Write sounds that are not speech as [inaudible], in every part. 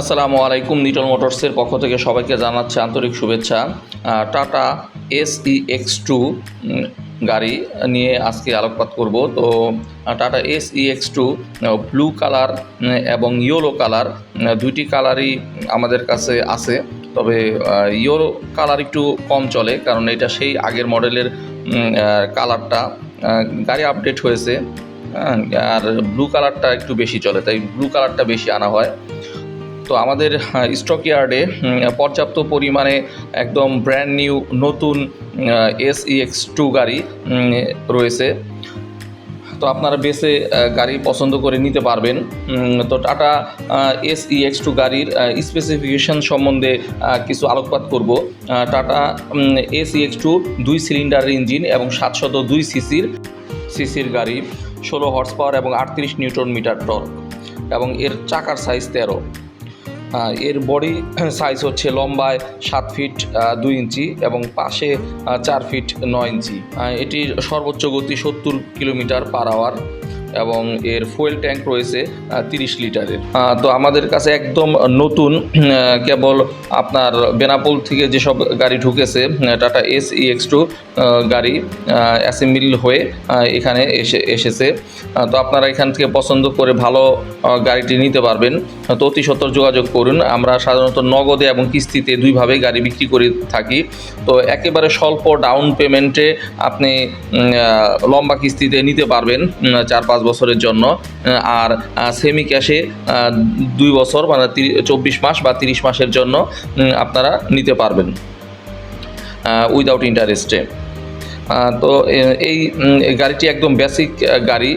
আসসালামু আলাইকুম নিটল মোটরসের পক্ষ থেকে সবাইকে জানাচ্ছে আন্তরিক শুভেচ্ছা। Tata S E X two গাড়ি নিয়ে আজকে আলোকপাত করব। তো Tata S E X two blue colour এবং ইয়েলো কালার দুইটি কালারই আমাদের কাছে আছে। তবে ইয়েলো কালার একটু কম চলে কারণ এটা সেই আগের মডেলের কালারটা গাড়ি আপডেট হয়েছে হ্যাঁ, আর ব্লু কালারটা একটু বেশি চলে তাই ব্লু কালারটা বেশি আনা হয়। তো আমাদের স্টক ইয়ার্ডে পর্যাপ্ত পরিমাণে একদম ব্র্যান্ড নিউ নতুন এস এক্স টু গাড়ি রয়েছে। তো আপনারা বেসে গাড়ি পছন্দ করে নিতে পারবেন। তো টাটা এস এক্স টু গাড়ির স্পেসিফিকেশন সম্বন্ধে কিছু আলোকপাত করব। টাটা এস এক্স টু দুই সিলিন্ডার ইঞ্জিন এবং সাতশত দুই সিসির সিসির গাড়ি, ষোলো হর্স পাওয়ার এবং আটত্রিশ নিউটন মিটার টর্ক এবং এর চাকার সাইজ তেরো। এর বডি [clears throat] সাইজ হচ্ছে লম্বায় সাত ফিট দুই ইঞ্চি এবং পাশে চার ফিট নয় ইঞ্চি। এটির সর্বোচ্চ গতি সত্তর কিলোমিটার পার আওয়ার এবং এর ফুয়েল ট্যাঙ্ক রয়েছে তিরিশ লিটারের। তো আমাদের কাছে একদম নতুন কেবল আপনার বেনাপোল থেকে যেসব গাড়ি ঢুকেছে টাটা এস এক্স টু গাড়ি অ্যাসেম্বল হয়ে এখানে এসে, এসেছে। তো আপনারা এখান থেকে পছন্দ করে ভালো গাড়িটি নিতে পারবেন। তো অতি সত্তর যোগাযোগ করুন। আমরা সাধারণত নগদে এবং কিস্তিতে দুইভাবে গাড়ি বিক্রি করে থাকি। তো একেবারে স্বল্প ডাউন পেমেন্টে আপনি লম্বা কিস্তিতে নিতে পারবেন চার পাঁচ বছরের জন্য আর সেমি ক্যাশে দুই বছর মানে চব্বিশ মাস বা তিরিশ মাসের জন্য আপনারা নিতে পারবেন উইদাউট ইন্টারেস্টে তো এই গাড়িটি একদম বেসিক গাড়ি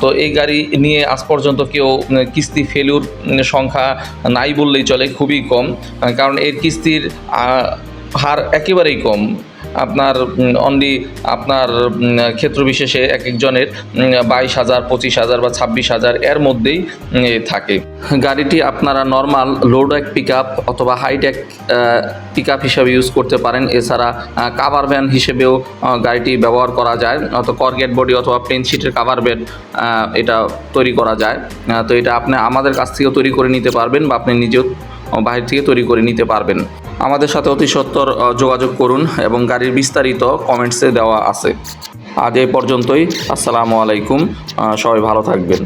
তো এই গাড়ি নিয়ে আজ পর্যন্ত কেউ কিস্তি ফেলুর সংখ্যা নাই বললেই চলে, খুবই কম কারণ এর কিস্তির হার একেবারেই কম। আপনার অনলি আপনার ক্ষেত্র বিশেষে এক একজনের বাইশ হাজার, পঁচিশ হাজার বা ছাব্বিশ হাজার এর মধ্যেই থাকে। গাড়িটি আপনারা নর্মাল লোড এক পিক আপ অথবা হাইটেক পিক আপ হিসাবে ইউজ করতে পারেন। এছাড়া কাভার ভ্যান হিসেবেও গাড়িটি ব্যবহার করা যায়। অথবা কর্গেট বডি অথবা প্লেন শিটের কাভার ভ্যান এটা তৈরি করা যায়। তো এটা আপনি আমাদের কাছ থেকেও তৈরি করে নিতে পারবেন বা আপনি নিজেও বাইরে থেকে তৈরি করে নিতে পারবেন। আমাদের সাথে অতি সত্বর যোগাযোগ করুন এবং গাড়ির বিস্তারিত কমেন্টসে দেওয়া আছে। আজ এই পর্যন্তই। আসসালামু আলাইকুম। সবাই ভালো থাকবেন।